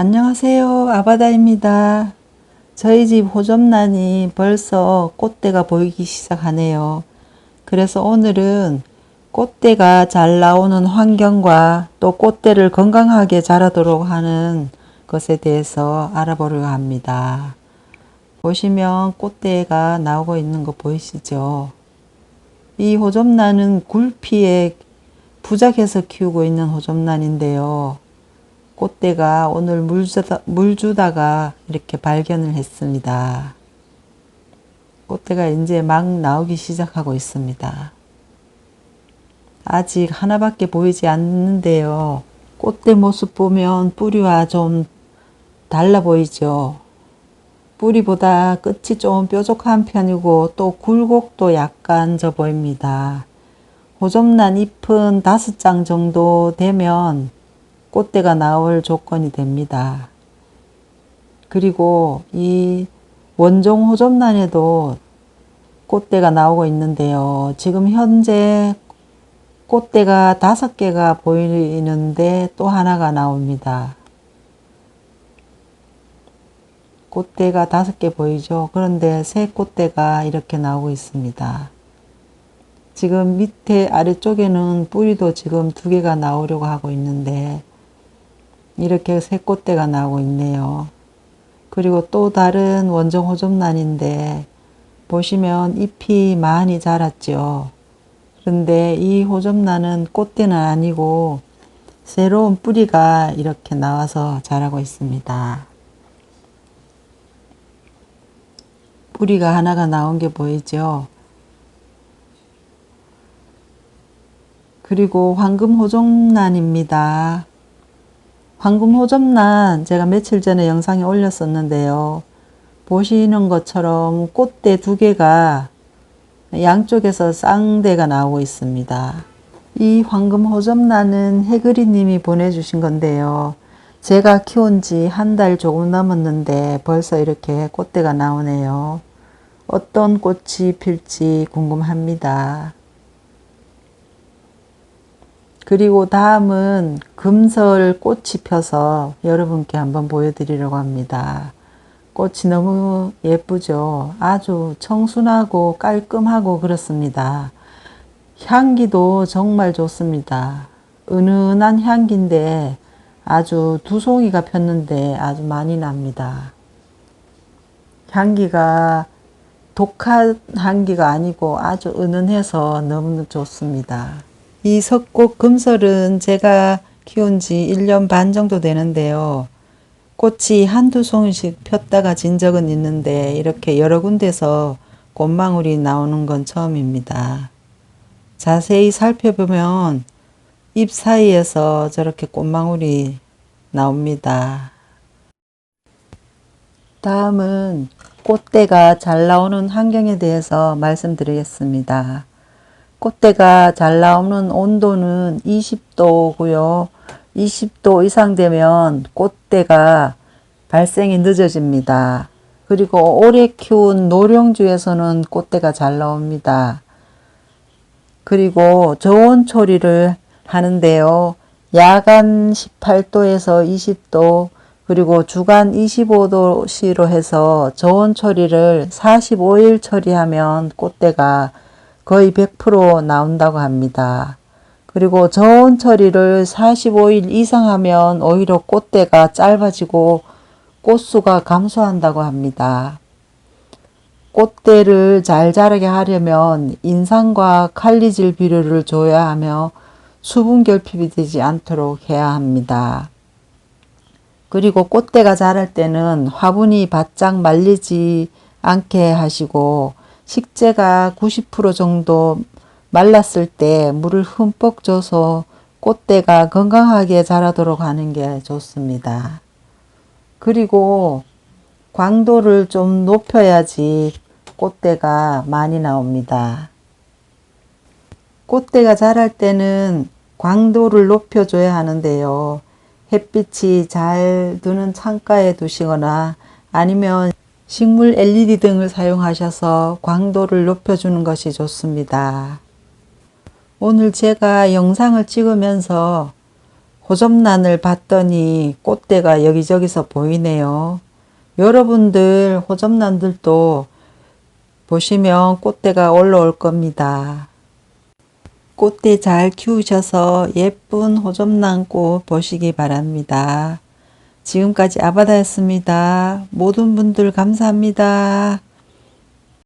안녕하세요. 아바다입니다. 저희 집 호접란이 벌써 꽃대가 보이기 시작하네요. 그래서 오늘은 꽃대가 잘 나오는 환경과 또 꽃대를 건강하게 자라도록 하는 것에 대해서 알아보려고 합니다. 보시면 꽃대가 나오고 있는 거 보이시죠? 이 호접란은 굴피에 부작해서 키우고 있는 호접란인데요. 꽃대가 오늘 물, 주다, 물 주다가 이렇게 발견을 했습니다. 꽃대가 이제 막 나오기 시작하고 있습니다. 아직 하나밖에 보이지 않는데요. 꽃대 모습 보면 뿌리와 좀 달라 보이죠. 뿌리보다 끝이 좀 뾰족한 편이고 또 굴곡도 약간 져 보입니다. 호접란 잎은 다섯 장 정도 되면 꽃대가 나올 조건이 됩니다. 그리고 이 원종 호접란에도 꽃대가 나오고 있는데요. 지금 현재 꽃대가 다섯 개가 보이는데 또 하나가 나옵니다. 꽃대가 다섯 개 보이죠? 그런데 새 꽃대가 이렇게 나오고 있습니다. 지금 밑에 아래쪽에는 뿌리도 지금 두 개가 나오려고 하고 있는데 이렇게 새 꽃대가 나오고 있네요. 그리고 또 다른 원종 호접란인데 보시면 잎이 많이 자랐죠. 그런데 이 호접란은 꽃대는 아니고 새로운 뿌리가 이렇게 나와서 자라고 있습니다. 뿌리가 하나가 나온 게 보이죠? 그리고 황금 호접란입니다. 황금 호접란 제가 며칠 전에 영상에 올렸었는데요. 보시는 것처럼 꽃대 두 개가 양쪽에서 쌍대가 나오고 있습니다. 이 황금 호접란은 해그리 님이 보내주신 건데요. 제가 키운 지 한 달 조금 넘었는데 벌써 이렇게 꽃대가 나오네요. 어떤 꽃이 필지 궁금합니다. 그리고 다음은 금설 꽃이 펴서 여러분께 한번 보여드리려고 합니다. 꽃이 너무 예쁘죠? 아주 청순하고 깔끔하고 그렇습니다. 향기도 정말 좋습니다. 은은한 향기인데 아주 두 송이가 폈는데 아주 많이 납니다. 향기가 독한 향기가 아니고 아주 은은해서 너무 좋습니다. 이 석곡 금설은 제가 키운 지 1년 반 정도 되는데요. 꽃이 한두 송이씩 폈다가 진 적은 있는데 이렇게 여러 군데서 꽃망울이 나오는 건 처음입니다. 자세히 살펴보면 잎 사이에서 저렇게 꽃망울이 나옵니다. 다음은 꽃대가 잘 나오는 환경에 대해서 말씀드리겠습니다. 꽃대가 잘 나오는 온도는 20도고요. 20도 이상 되면 꽃대가 발생이 늦어집니다. 그리고 오래 키운 노령주에서는 꽃대가 잘 나옵니다. 그리고 저온 처리를 하는데요. 야간 18도에서 20도 그리고 주간 25도씨로 해서 저온 처리를 45일 처리하면 꽃대가 거의 100% 나온다고 합니다. 그리고 저온 처리를 45일 이상 하면 오히려 꽃대가 짧아지고 꽃수가 감소한다고 합니다. 꽃대를 잘 자라게 하려면 인상과 칼리질 비료를 줘야 하며 수분 결핍이 되지 않도록 해야 합니다. 그리고 꽃대가 자랄 때는 화분이 바짝 말리지 않게 하시고 식재가 90% 정도 말랐을 때 물을 흠뻑 줘서 꽃대가 건강하게 자라도록 하는 게 좋습니다. 그리고 광도를 좀 높여야지 꽃대가 많이 나옵니다. 꽃대가 자랄 때는 광도를 높여줘야 하는데요. 햇빛이 잘 드는 창가에 두시거나 아니면 식물 LED 등을 사용하셔서 광도를 높여주는 것이 좋습니다. 오늘 제가 영상을 찍으면서 호접란을 봤더니 꽃대가 여기저기서 보이네요. 여러분들 호접란들도 보시면 꽃대가 올라올 겁니다. 꽃대 잘 키우셔서 예쁜 호접란 꽃 보시기 바랍니다. 지금까지 아바다였습니다. 모든 분들 감사합니다.